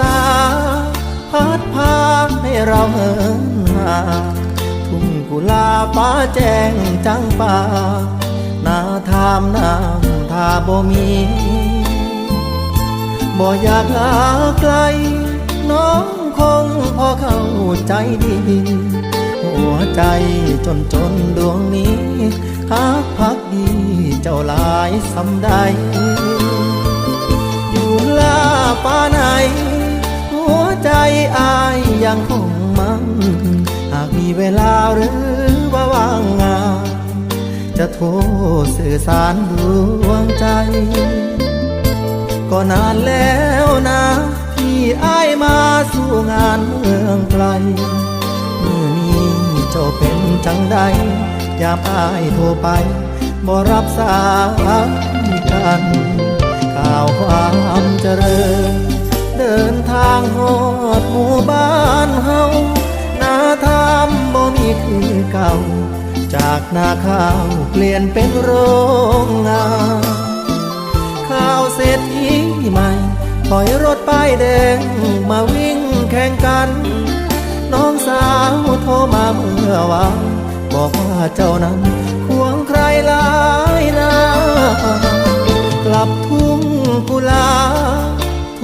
พาดพากให้เราเหินห่างทุ่งกุลาฟ้าแจ้งจังป่านาทามน้ำทาบ่มีบ่อยากลาไกล น้องคงพอเข้าใจดี หัวใจจนจนดวงนี้หักพักดีเจ้าหลายสำใดอยู่ลาฟ้าไหนายยังคงมันหากมีเวลาหรือว่าว่างงาน จะโทรสื่อสารดวงใจ ก็นานแล้วนะ ที่อายมาสู่งานเมืองไกลมื่อนี้เจ้าเป็นจังใดยามอายโทรไปบ่รับสายกันข่าวความเจริญ ดินทางหอดหมู่บ้านเฮานาทามบ่มีคือเก่า จากนาข้าวเปลี่ยนเป็นโรงงานข้าวเศรษฐีใหม่ถอยรถป้ายแดงมาวิ่งแข่งกัน น้องสาวโทรมาเมื่อวานบอกว่าเจ้านั้นควงใครหลายนากลับทุ่งกุลา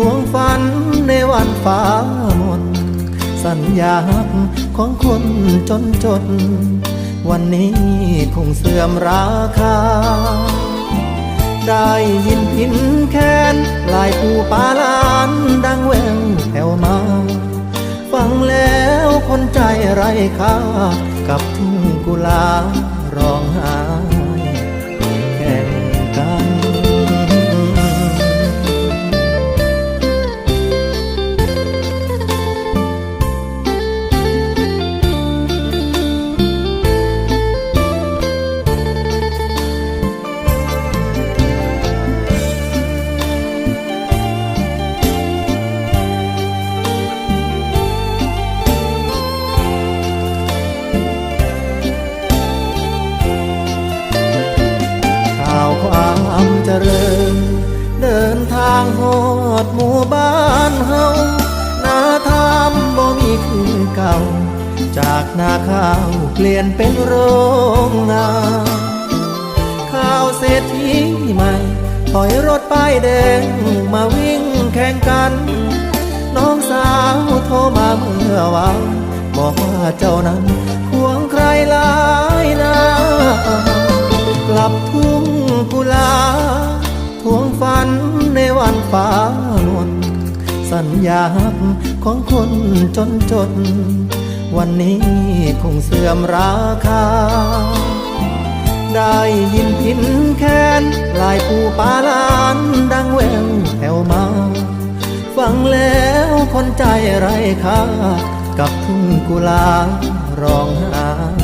วงฝันในวันฟ้ามนสัญญาของคนจนจน วันนี้คงเสื่อมราคา ได้ยินพินแค้นลายผู้ปาลานดังแววแผ่วมา ฟังแล้วคนใจไร้ค่ากับทุ่งกุลา จริญ เดินทางหอดหมู่บ้านเฮานาทามบ่มีคือเก่า จากนาข้าวเปลี่ยนเป็นโรงงาข้าวเศรษฐีใหม่ถอยรถป้ายแดงมาวิ่งแข่งกัน น้องสาวโทรมาเมื่อวานบอกว่าเจ้านั้น ฝันในวันฟ้านวลสัญญาของคนจนจน วันนี้คงเสื่อมราคา ได้ยินพินแค้นลายปูปาลานดังแววแผ่วมา ฟังแล้วคนใจไร้ค่ากับทุ่งกุลาร้องห้แข่งกัน